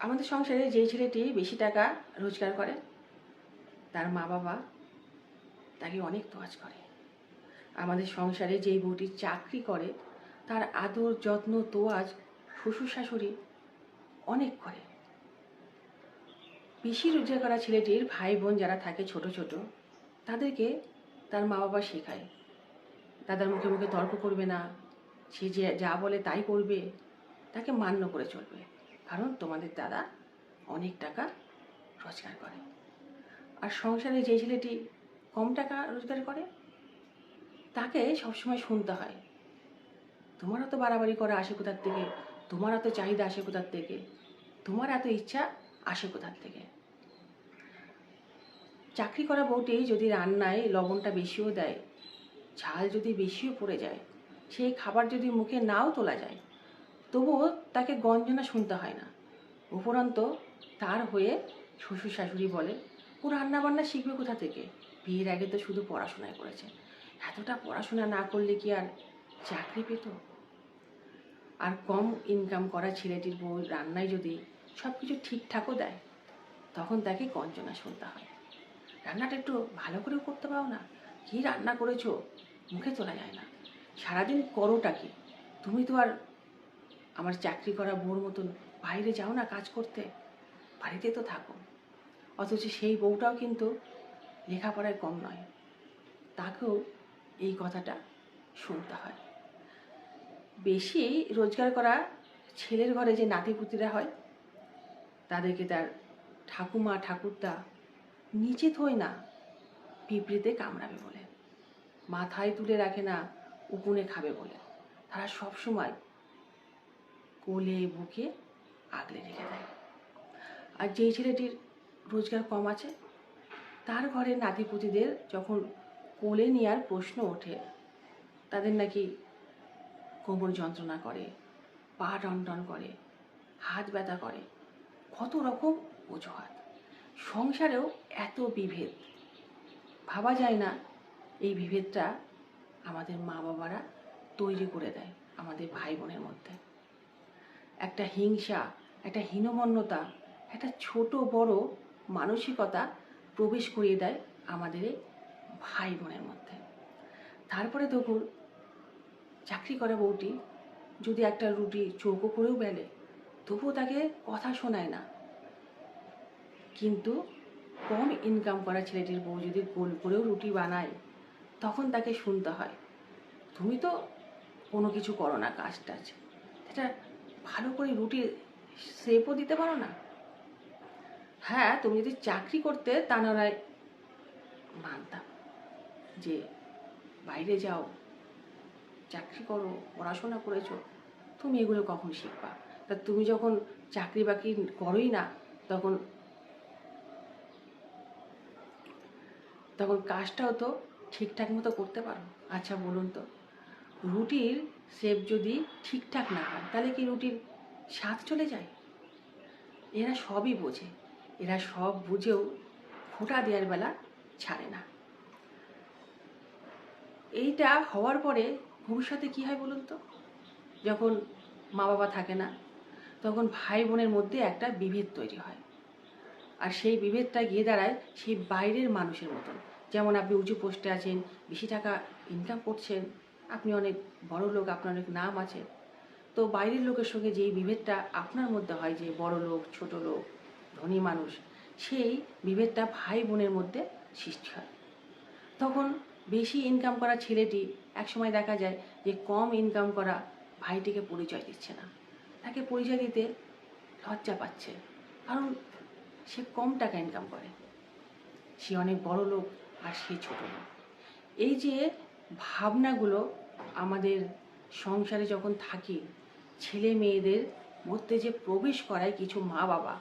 আমাদের সংসারে যে ছেলেটি বেশি টাকা রোজগার করে, তার মা বাবা তাকে অনেক তোয়াজ করে। আমাদের সংসারে যেই বউটি চাকরি করে, তার আদর, যত্ন, তোয়াজ, শ্বশুর শাশুড়ি অনেক করে। বেশি রোজগার করা ছেলেটির ভাই বোন যারা থাকে ছোট ছোট, তাদেরকে তার মা বাবা শেখায়। দাদার মুখে মুখে তর্ক করবে না, সে যে যা বলে তাই করবে, তাকে মান্য করে চলবে। কারণ তোমাদের দাদা অনেক টাকা রোজগার করে। আর সংসারে যে ছেলেটি কম টাকা রোজগার করে, তাকে সবসময় শুনতে হয়। তোমার এত বাড়াবাড়ি করা আসে কোথার থেকে তোমার এত চাহিদা আসে কোথার থেকে, তোমার এত ইচ্ছা আসে কোথার থেকে। চাকরি করা বউটি যদি রান্নায় লবণটা বেশিও দেয়, ঝাল যদি বেশিও পড়ে যায়, সেই খাবার যদি মুখে নাও তোলা যায়, তবুও তাকে গঞ্জনা শুনতে হয় না। উপরন্ত তার হয়ে শ্বশুর শাশুড়ি বলে, ও রান্না বান্না শিখবে কোথা থেকে? বিয়ের আগে তো শুধু পড়াশোনায় করেছে। এতটা পড়াশোনা না করলে কি আর চাকরি পেত? আর কম ইনকাম করা ছেলেটির বউ রান্নায় যদি সব কিছু ঠিকঠাকও দেয়, তখন তাকে গঞ্জনা শুনতে হয়। রান্নাটা একটু ভালো করেও করতে পারো না। কী রান্না করেছ? মুখে তোলা যায় না। সারাদিন করোটা কি? তুমি তো আর আমার চাকরি করা বউর মতন বাইরে যাও না কাজ করতে। বাড়িতে তো থাকো। অথচ সেই বউটাও কিন্তু লেখাপড়ায় কম নয়। তাকেও এই কথাটা শুনতে হয়। বেশি রোজগার করা ছেলের ঘরে যে নাতিপুতিরা হয়, তাদেরকে তার ঠাকুমা, ঠাকুরদা নিচে থই না, পিঁপড়িতে কামড়াবে বলে। মাথায় তুলে রাখে না, উকুনে খাবে বলে। তারা সব সময় কোলে, বুকে আগলে রেখে দেয়। আর যেই ছেলেটির রোজগার কম আছে, তার ঘরের নাতিপুতিদের যখন কোলে নেওয়ার প্রশ্ন ওঠে, তাদের নাকি কোমর যন্ত্রণা করে, পা টনটন করে, হাত ব্যথা করে। কত রকম অজুহাত। সংসারেও এত বিভেদ। ভাবা যায় না, এই বিভেদটা আমাদের মা বাবারা তৈরি করে দেয় আমাদের ভাই বোনের মধ্যে। একটা হিংসা, একটা হীনমন্যতা, একটা ছোট বড় মানসিকতা প্রবেশ করিয়ে দেয় আমাদের এই ভাই বোনের মধ্যে। তারপরে দেখুন, চাকরি করা বউটি যদি একটা রুটি চৌকো করেও বেলে, তবুও তাকে কথা শোনায় না। কিন্তু কম ইনকাম করা ছেলেটির বউ যদি গোল করেও রুটি বানায়, তখন তাকে শুনতে হয়, তুমি তো কোনো কিছু করো না কাজ টাজ এটা ভালো করে রুটি শেপও দিতে পারো না? হ্যাঁ তুমি যদি চাকরি করতে, তা না হয় মানতাম যে বাইরে যাও, চাকরি করো, পড়াশোনা করেছ, তুমি এগুলো কখন শিখবা? তা তুমি যখন চাকরি বাকরি করোই না, তখন তখন কাজটাও তো ঠিকঠাক মতো করতে পারো। আচ্ছা বলুন তো, রুটির শেপ যদি ঠিকঠাক না হয়, তাহলে কি রুটির স্বাদ চলে যায়? এরা সবই বোঝে। এরা সব বুঝেও ফোঁটা দেওয়ার বেলা ছাড়ে না। এইটা হওয়ার পরে ভবিষ্যতে কি হয় বলুন তো? যখন মা বাবা থাকে না, তখন ভাই বোনের মধ্যে একটা বিভেদ তৈরি হয়। আর সেই বিভেদটা গিয়ে দাঁড়ায় সেই বাইরের মানুষের মতন। যেমন আপনি উঁচু পোস্টে আছেন, বেশি টাকা ইনকাম করছেন আপনি অনেক বড় লোক, আপনার অনেক নাম আছে। তো বাইরের লোকের সঙ্গে যেই বিভেদটা আপনার মধ্যে হয়, যে বড় লোক, ছোট লোক, ধনী মানুষ, সেই বিভেদটা ভাই বোনের মধ্যে সৃষ্টি হয়। তখন বেশি ইনকাম করা ছেলেটি একসময় দেখা যায় যে কম ইনকাম করা ভাইটিকে পরিচয় দিচ্ছে না। তাকে পরিচয় দিতে লজ্জা পাচ্ছে, কারণ সে কম টাকা ইনকাম করে। সে অনেক বড় লোক আর সে ছোট লোক। এই যে ভাবনাগুলো আমাদের সংসারে যখন থাকি, ছেলে মেয়েদের মধ্যে যে প্রবেশ করায় কিছু মা বাবা,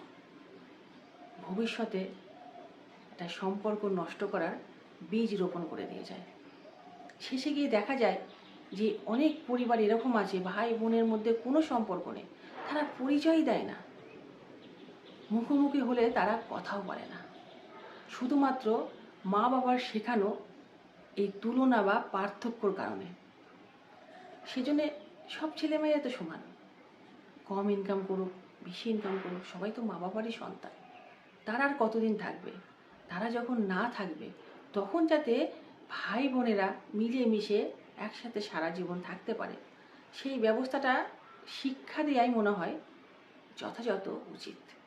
ভবিষ্যতে একটা সম্পর্ক নষ্ট করার বীজ রোপণ করে দিয়ে যায়। শেষে গিয়ে দেখা যায় যে অনেক পরিবার এরকম আছে, ভাই বোনের মধ্যে কোনো সম্পর্ক নেই, তারা পরিচয় দেয় না। মুখোমুখি হলে তারা কথাও বলে না। শুধুমাত্র মা বাবার শেখানো এই তুলনা বা পার্থক্যর কারণে। সেজন্যে সব ছেলে মেয়ে তো সমান। কম ইনকাম করুক, বেশি ইনকাম করুক, সবাই তো মা বাবারই সন্তান। তারা আর কতদিন থাকবে? তারা যখন না থাকবে, তখন যাতে ভাই বোনেরা মিলেমিশে একসাথে সারা জীবন থাকতে পারে। সেই ব্যবস্থাটা শিক্ষা দেওয়াই মনে হয় যথাযথ উচিত।